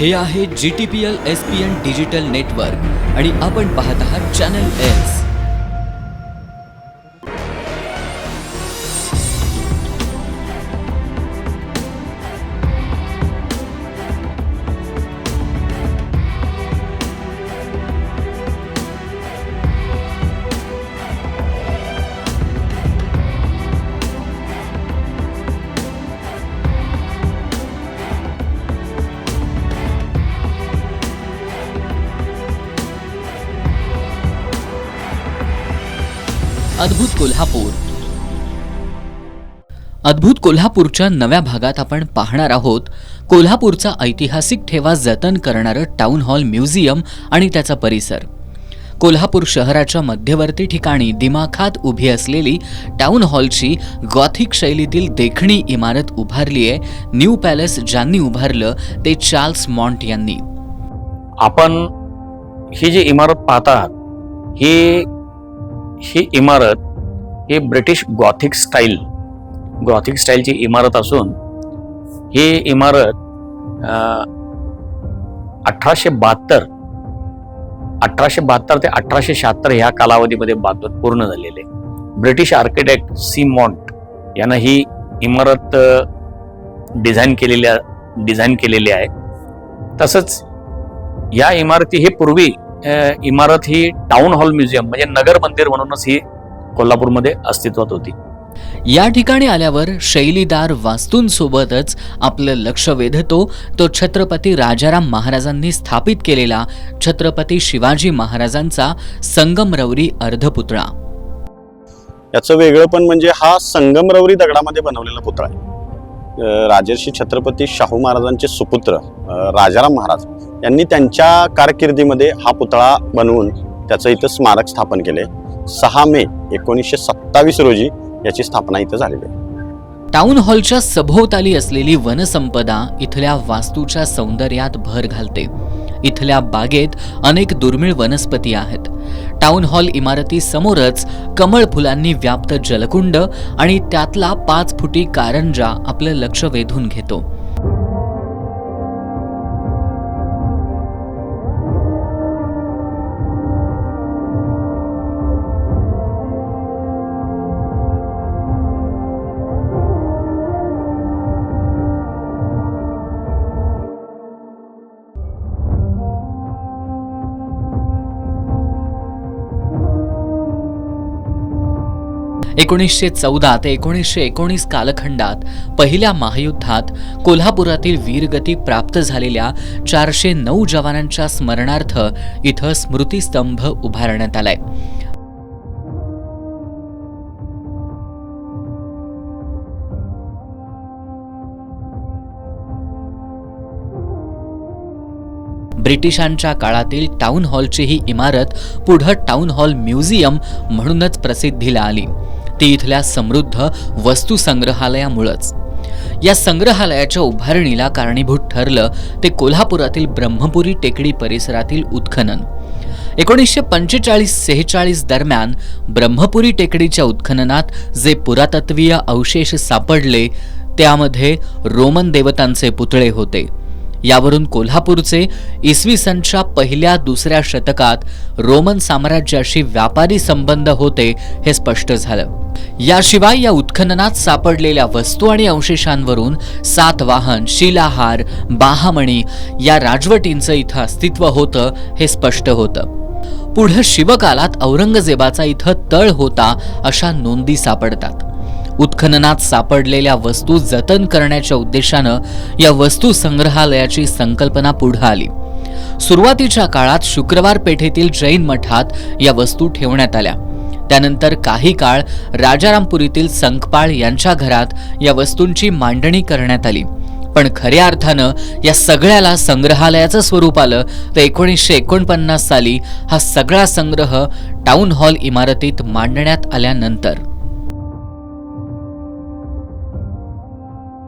हे आहे G T P L S P N digital network आणि आपण पाहत आहात चॅनल एस अद्भुत कोल्हापूर. अद्भुत कोल्हापूरच्या नव्या भागात आपण पाहणार आहोत कोल्हापूरचा ऐतिहासिक ठेवा जतन करणारं टाउन हॉल म्युझियम आणि त्याचा परिसर. कोल्हापूर शहराच्या मध्यवर्ती ठिकाणी दिमाखात उभी असलेली टाउन हॉलची गॉथिक शैलीतील देखणी इमारत उभारली आहे. न्यू पॅलेस ज्यांनी उभारलं ते चार्ल्स मॉन्ट यांनी. आपण ही जी इमारत पाहता ही ही इमारत ही ब्रिटिश गॉथिक स्टाईल गॉथिक स्टाईलची इमारत असून ही इमारत अठराशे बहात्तर अठराशे बहात्तर ते अठराशे शहात्तर ह्या कालावधीमध्ये बांधून पूर्ण झालेले. ब्रिटिश आर्किटेक्ट सी मॉन्ट यानं ही इमारत डिझाईन केलेल्या डिझाईन केलेली आहे. तसंच या इमारती हे पूर्वी इमारत ही टाउन हॉल म्युझियम म्हणजे नगर मंदिर म्हणूनच ही कोल्हापूरमध्ये अस्तित्वात होती. या ठिकाणी आल्यावर शैलीदार वास्तूंसोबतच आपलं लक्ष वेधतो तो छत्रपती राजाराम महाराजांनी स्थापित केलेला छत्रपती शिवाजी महाराजांचा संगमरवरी अर्धपुतळा. याचं वेगळं पण म्हणजे हा संगमरवरी दगडामध्ये बनवलेला पुतळा आहे. राजर्षी छत्रपती शाहू महाराजांचे सुपुत्र राजाराम महाराज. यांनी त्यांच्या कारकिर्दीमध्ये हा पुतळा बनवून त्याचं इथं स्मारक स्थापन केले. सहा मे एकोणीसशे सत्तावीस रोजी याची स्थापना इथं झालेली आहे. टाउन हॉलच्या सभोवताली असलेली वनसंपदा इथल्या वास्तूच्या सौंदर्यात भर घालते. इथल्या बागेत अनेक दुर्मिळ वनस्पती आहेत. टाउन हॉल इमारती समोरच कमळ फुलांनी व्याप्त जलकुंड आणि त्यातला पाच फुटी कारंजा आपलं लक्ष वेधून घेतो. एकोणीसशे चौदा ते एकोणीसशे एकोणीस कालखंडात पहिल्या महायुद्धात कोल्हापुरातील वीरगती प्राप्त झालेल्या चारशे नऊ जवानांच्या स्मरणार्थ इथं स्मृतिस्तंभ उभारण्यात आलाय. ब्रिटिशांच्या काळातील टाउन हॉलची ही इमारत पुढं टाउन हॉल म्युझियम म्हणूनच प्रसिद्धीला आली. ती इथल्या समृद्ध वस्तू संग्रहालयामुळंच. या संग्रहालयाच्या उभारणीला कारणीभूत ठरलं ते कोल्हापुरातील ब्रह्मपुरी टेकडी परिसरातील उत्खनन. एकोणीसशे पंचेचाळीस सेहेचाळीस दरम्यान ब्रह्मपुरी टेकडीच्या उत्खननात जे पुरातत्वीय अवशेष सापडले त्यामध्ये रोमन देवतांचे पुतळे होते. यावरून कोल्हापूरचे इसवी सनच्या पहिल्या दुसऱ्या शतकात रोमन साम्राज्याशी व्यापारी संबंध होते हे स्पष्ट झालं. याशिवाय या उत्खननात सापडलेल्या वस्तू आणि अवशेषांवरून सातवाहन शिलाहार बाहामणी या राजवटींचं इथं अस्तित्व होतं हे स्पष्ट होतं. पुढं शिवकालात औरंगजेबाचा इथं तळ होता अशा नोंदी सापडतात. उत्खननात सापडलेल्या वस्तू जतन करण्याच्या उद्देशानं या वस्तू संग्रहालयाची संकल्पना पुढे आली. सुरुवातीच्या काळात शुक्रवार पेठेतील जैन मठात या वस्तू ठेवण्यात आल्या. त्यानंतर काही काळ राजारामपुरीतील संकपाळ यांच्या घरात या वस्तूंची मांडणी करण्यात आली. पण खऱ्या अर्थानं या सगळ्याला संग्रहालयाचं स्वरूप आलं तर एकोणीसशे एकोणपन्नास साली हा सगळा संग्रह टाउन हॉल इमारतीत मांडण्यात आल्यानंतर.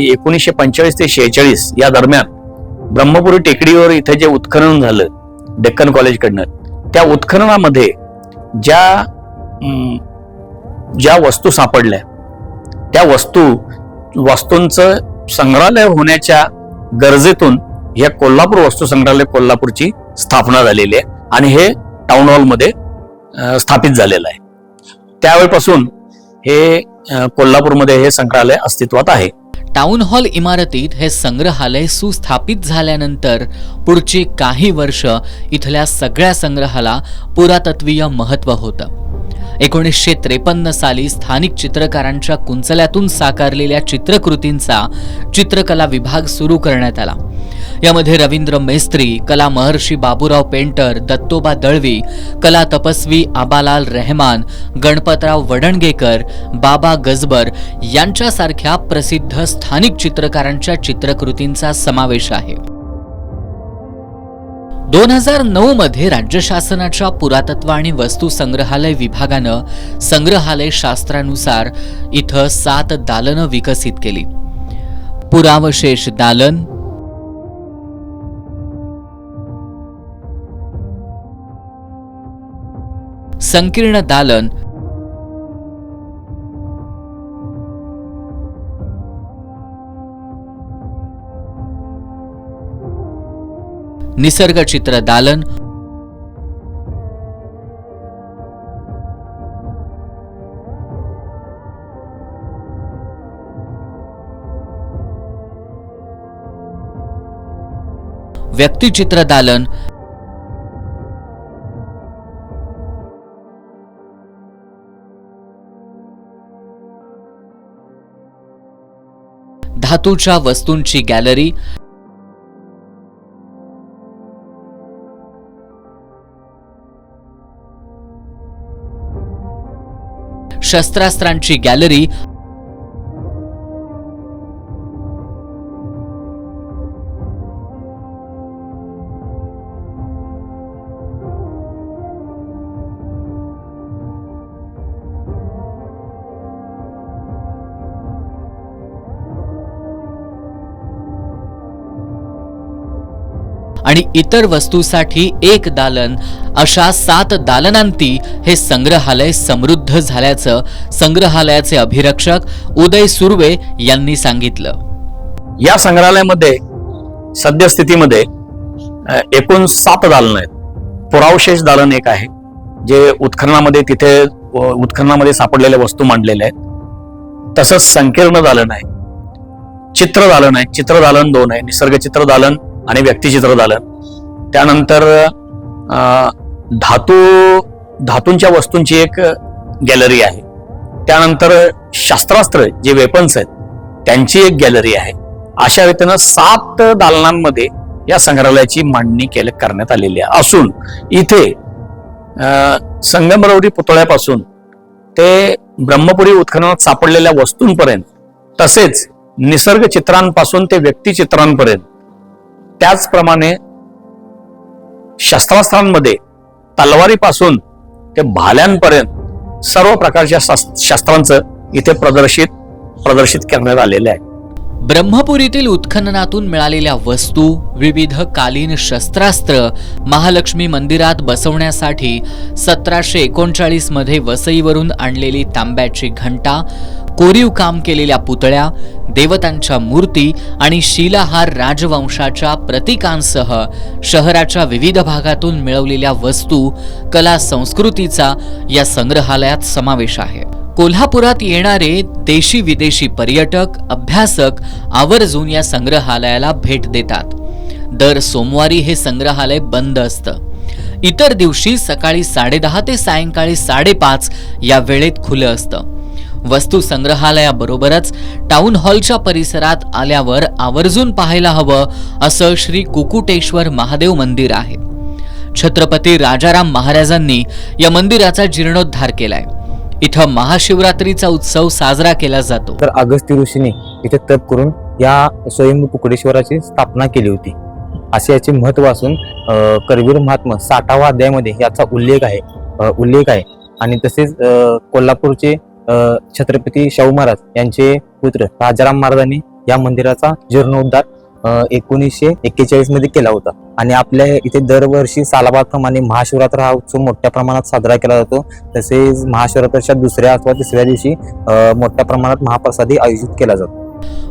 एकोणीसशे पंचेचाळीस ते शेहेचाळीस या दरम्यान ब्रह्मपुरी टेकडीवर इथे जे उत्खनन झालं डेक्कन कॉलेजकडनं त्या उत्खननामध्ये ज्या ज्या वस्तू सापडल्या त्या वस्तू वस्तूंचं संग्रहालय होण्याच्या गरजेतून या कोल्हापूर वस्तू संग्रहालय कोल्हापूरची स्थापना झालेली आहे आणि हे टाउन हॉलमध्ये स्थापित झालेलं आहे. त्यावेळेपासून हे कोल्हापूरमध्ये हे संग्रहालय अस्तित्वात आहे. टाउन हॉल इमारतीत हे संग्रहालय सुस्थापित झाल्यानंतर पुढची काही वर्ष इथल्या सगळ्या संग्रहाला पुरातत्वीय महत्त्व होतं. एकोणीसशे त्रेपन्न साली स्थानिक चित्रकारांच्या कुंचल्यातून साकारलेल्या चित्रकृतींचा चित्रकला विभाग सुरू करण्यात आला. यामध्ये रवींद्र मेस्त्री कला महर्षी बाबूराव पेंटर दत्तोबा दळवी कला तपस्वी आबालाल रेहमान गणपतराव वडणगेकर बाबा गजबर यांच्यासारख्या प्रसिद्ध स्थानिक चित्रकारांच्या चित्रकृतींचा समावेश आहे. दोन हजार नऊ मध्ये राज्य शासनाच्या पुरातत्व आणि वस्तू संग्रहालय विभागानं संग्रहालय शास्त्रानुसार इथं सात दालनं विकसित केली. पुरावशेष दालन संकीर्ण दालन. निसर्गचित्र दालन. व्यक्तिचित्र दालन. धातूच्या वस्तूंची गॅलरी शस्त्रास्त्रांची गॅलरी आणि इतर वस्तूसाठी एक दालन. अशा सात दालनांती हे संग्रहालय समृद्ध झाल्याचं संग्रहालयाचे अभिरक्षक उदय सुर्वे यांनी सांगितलं. या संग्रहालयामध्ये सद्यस्थितीमध्ये एकूण सात दालन आहेत. पुरावशेष दालन एक आहे जे उत्खननामध्ये तिथे उत्खननामध्ये सापडलेल्या वस्तू मांडलेल्या आहेत. तसंच संकीर्ण दालन आहे. चित्र दालन आहे. चित्र दालन दोन आहे. निसर्गचित्र दालन आणि व्यक्तिचित्र दालन त्यानंतर धातू धातूंच्या वस्तूंची एक गॅलरी आहे. त्यानंतर शस्त्रास्त्र जे वेपन्स आहेत त्यांची एक गॅलरी आहे. अशा रीतीनं सात दालनांमध्ये या संग्रहालयाची मांडणी केले करण्यात आलेली आहे. असून इथे संगमरवरी पुतळ्यापासून ते ब्रह्मपुरी उत्खननात सापडलेल्या वस्तूंपर्यंत तसेच निसर्ग चित्रांपासून ते व्यक्तिचित्रांपर्यंत त्याचप्रमाणे शस्त्रास्त्रांमध्ये तलवारीपासून ते भाल्यांपर्यंत सर्व प्रकारच्या शस्त्रांचं इथे प्रदर्शित प्रदर्शित करण्यात आलेले आहे. ब्रह्मपुरीतील उत्खननातून मिळालेल्या वस्तू विविध कालीन शस्त्रास्त्र महालक्ष्मी मंदिरात बसवण्यासाठी सतराशे एकोणचाळीसमध्ये वसईवरून आणलेली तांब्याची घंटा कोरीव काम केलेल्या पुतळ्या देवतांच्या मूर्ती आणि शिलाहार राजवंशाच्या प्रतीकांसह शहराच्या विविध भागातून मिळवलेल्या वस्तू कला संस्कृतीचा या संग्रहालयात समावेश आहे. कोल्हापुरात येणारे देशी विदेशी पर्यटक अभ्यासक आवर्जून या संग्रहालयाला भेट देतात. दर सोमवारी हे संग्रहालय बंद असतं. इतर दिवशी सकाळी साडेदहा ते सायंकाळी साडेपाच या वेळेत खुलं असतं. वस्तू संग्रहालयाबरोबरच टाउन हॉलच्या परिसरात आल्यावर आवर्जून पाहायला हवं असं श्री कुकुटेश्वर महादेव मंदिर आहे. छत्रपती राजाराम महाराजांनी या मंदिराचा जीर्णोद्धार केलाय. इथं महाशिवरात्रीचा उत्सव साजरा केला जातो. तर अगस्ती ऋषीने इथे तप करून या स्वयंभू कुकडेश्वराची स्थापना केली होती. असे याचे महत्त्व असून करवीर महात्मा साठावा अध्यायामध्ये याचा उल्लेख आहे उल्लेख आहे. आणि तसेच कोल्हापूरचे छत्रपती शाहू महाराज यांचे पुत्र राजाराम महाराजांनी या मंदिराचा जीर्णोद्धार एकोणीसशे एक्केचाळीसमध्ये केला होता. आणि आपल्या इथे दरवर्षी सालाबादप्रमाणे महाशिवरात्र हा उत्सव मोठ्या प्रमाणात साजरा केला जातो. तसेच महाशिवरात्राच्या दुसऱ्या अथवा तिसऱ्या दिवशी मोठ्या प्रमाणात महाप्रसादी आयोजित केला जातो.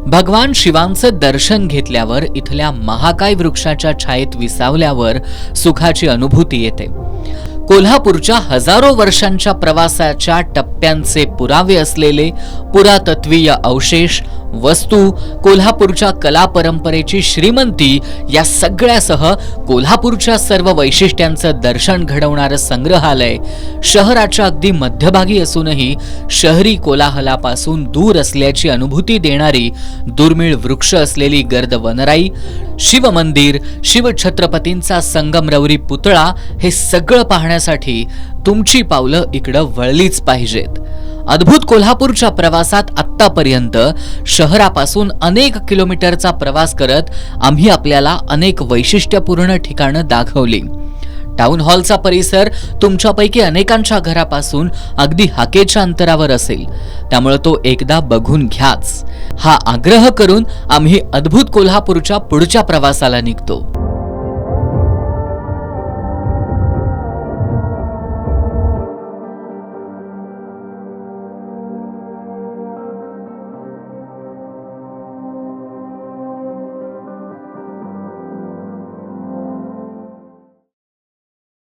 भगवान शिवांचं दर्शन घेतल्यावर इथल्या महाकाय वृक्षाच्या छायेत विसावल्यावर सुखाची अनुभूती येते. कोल्हापूरच्या हजारो वर्षांच्या प्रवासाच्या टप्प्यांचे पुरावे असलेले पुरातत्वीय अवशेष वस्तू कोल्हापूरच्या कला परंपरेची श्रीमंती या सगळ्यासह कोल्हापूरच्या सर्व वैशिष्ट्यांचं दर्शन घडवणारं संग्रहालय शहराच्या अगदी मध्यभागी असूनही शहरी कोलाहलापासून दूर असल्याची अनुभूती देणारी दुर्मिळ वृक्ष असलेली गर्द वनराई शिवमंदिर शिवछत्रपतींचा संगमरवरी पुतळा हे सगळं पाहण्यासाठी तुमची पावलं इकडं वळलीच पाहिजेत. अद्भुत कोल्हापूरच्या प्रवासात आत्तापर्यंत शहरापासून अनेक किलोमीटरचा प्रवास करत आम्ही आपल्याला अनेक वैशिष्ट्यपूर्ण ठिकाणं दाखवली. टाउन हॉलचा परिसर तुमच्यापैकी अनेकांच्या घरापासून अगदी हाकेच्या अंतरावर असेल. त्यामुळे तो एकदा बघून घ्याच. हा आग्रह करून आम्ही अद्भुत कोल्हापूरच्या पुढच्या प्रवासाला निघतो.